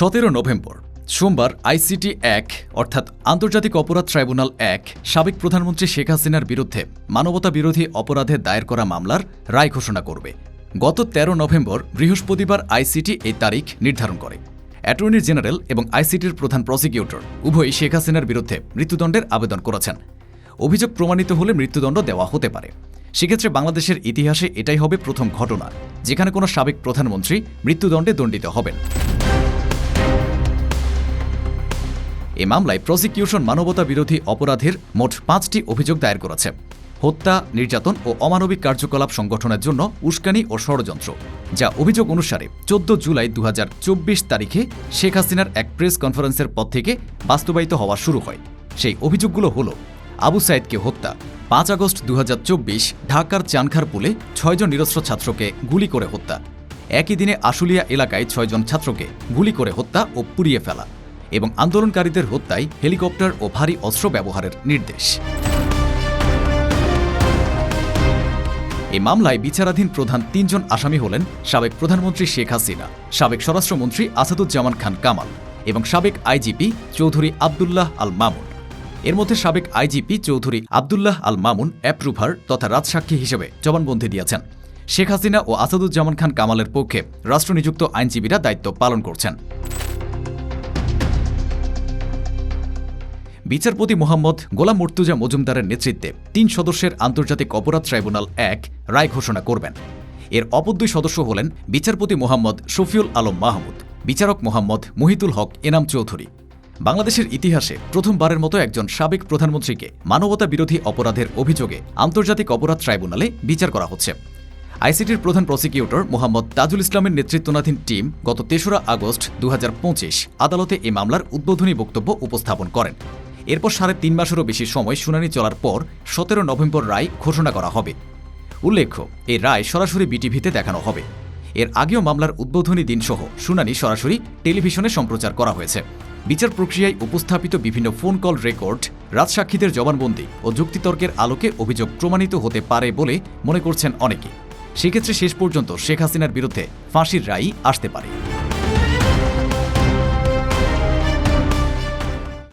সতেরো নভেম্বর, সোমবার আইসিটি এক, অর্থাৎ আন্তর্জাতিক অপরাধ ট্রাইব্যুনাল এক, সাবেক প্রধানমন্ত্রী শেখ হাসিনার বিরুদ্ধে মানবতা বিরোধী অপরাধে দায়ের করা মামলার রায় ঘোষণা করবে। গত ১৩ নভেম্বর বৃহস্পতিবার আইসিটি এই তারিখ নির্ধারণ করে। অ্যাটর্নি জেনারেল এবং আইসিটির প্রধান প্রসিকিউটর উভয়ই শেখ হাসিনার বিরুদ্ধে মৃত্যুদণ্ডের আবেদন করেছেন। অভিযোগ প্রমাণিত হলে মৃত্যুদণ্ড দেওয়া হতে পারে। সেক্ষেত্রে বাংলাদেশের ইতিহাসে এটাই হবে প্রথম ঘটনা, যেখানে কোনো সাবেক প্রধানমন্ত্রী মৃত্যুদণ্ডে দণ্ডিত হবেন। এ মামলায় প্রসিকিউশন মানবতা বিরোধী অপরাধের মোট পাঁচটি অভিযোগ দায়ের করেছে। হত্যা, নির্যাতন ও অমানবিক কার্যকলাপ সংগঠনের জন্য উস্কানি ও ষড়যন্ত্র, যা অভিযোগ অনুসারে চোদ্দ জুলাই দু হাজার চব্বিশ তারিখে শেখ হাসিনার এক প্রেস কনফারেন্সের পর থেকে বাস্তবায়িত হওয়া শুরু হয়। সেই অভিযোগগুলো হল, আবু সাইদকে হত্যা, পাঁচ আগস্ট দু হাজার চব্বিশ ঢাকার চানখারপুলে ছয়জন নিরস্ত্র ছাত্রকে গুলি করে হত্যা। একই দিনে আশুলিয়া এলাকায় ছয়জন ছাত্রকে গুলি করে হত্যা ও পুড়িয়ে ফেলা। এবং আন্দোলনকারীদের হত্যায় হেলিকপ্টার ও ভারী অস্ত্র ব্যবহারের নির্দেশ। এই মামলায় বিচারাধীন প্রধান তিনজন আসামি হলেন সাবেক প্রধানমন্ত্রী শেখ হাসিনা, সাবেক স্বরাষ্ট্রমন্ত্রী আসাদুজ্জামান খান কামাল এবং সাবেক আইজিপি চৌধুরী আবদুল্লাহ আল মামুন। এর মধ্যে সাবেক আইজিপি চৌধুরী আবদুল্লাহ আল মামুন অ্যাপ্রুভার তথা রাজসাক্ষী হিসেবে জবানবন্দি দিয়েছেন। শেখ হাসিনা ও আসাদুজ্জামান খান কামালের পক্ষে রাষ্ট্রনিযুক্ত আইনজীবীরা দায়িত্ব পালন করছেন। বিচারপতি মোহাম্মদ গোলাম মুর্তুজা মজুমদারের নেতৃত্বে তিন সদস্যের আন্তর্জাতিক অপরাধ ট্রাইব্যুনাল এক রায় ঘোষণা করবেন। এর অপর দুই সদস্য হলেন বিচারপতি মোহাম্মদ শফিউল আলম মাহমুদ, বিচারক মোহাম্মদ মহিতুল হক এনাম চৌধুরী। বাংলাদেশের ইতিহাসে প্রথমবারের মতো একজন সাবেক প্রধানমন্ত্রীকে মানবতা বিরোধী অপরাধের অভিযোগে আন্তর্জাতিক অপরাধ ট্রাইব্যুনালে বিচার করা হচ্ছে। আইসিটির প্রধান প্রসিকিউটর মোহাম্মদ তাজুল ইসলামের নেতৃত্বাধীন টিম গত তেসরা আগস্ট দু হাজার পঁচিশ আদালতে এই মামলার উদ্বোধনী বক্তব্য উপস্থাপন করেন। এরপর সাড়ে তিন মাসেরও বেশি সময় শুনানি চলার পর সতেরো নভেম্বর রায় ঘোষণা করা হবে। উল্লেখ্য এই রায় সরাসরি বিটিভিতে দেখানো হবে। এর আগেও মামলার উদ্বোধনী দিনসহ শুনানি সরাসরি টেলিভিশনে সম্প্রচার করা হয়েছে। বিচার প্রক্রিয়ায় উপস্থাপিত বিভিন্ন ফোন কল রেকর্ড, রাজসাক্ষীদের জবানবন্দি ও যুক্তিতর্কের আলোকে অভিযোগ প্রমাণিত হতে পারে বলে মনে করছেন অনেকে। সেক্ষেত্রে শেষ পর্যন্ত শেখ হাসিনার বিরুদ্ধে ফাঁসির রায়ই আসতে পারে।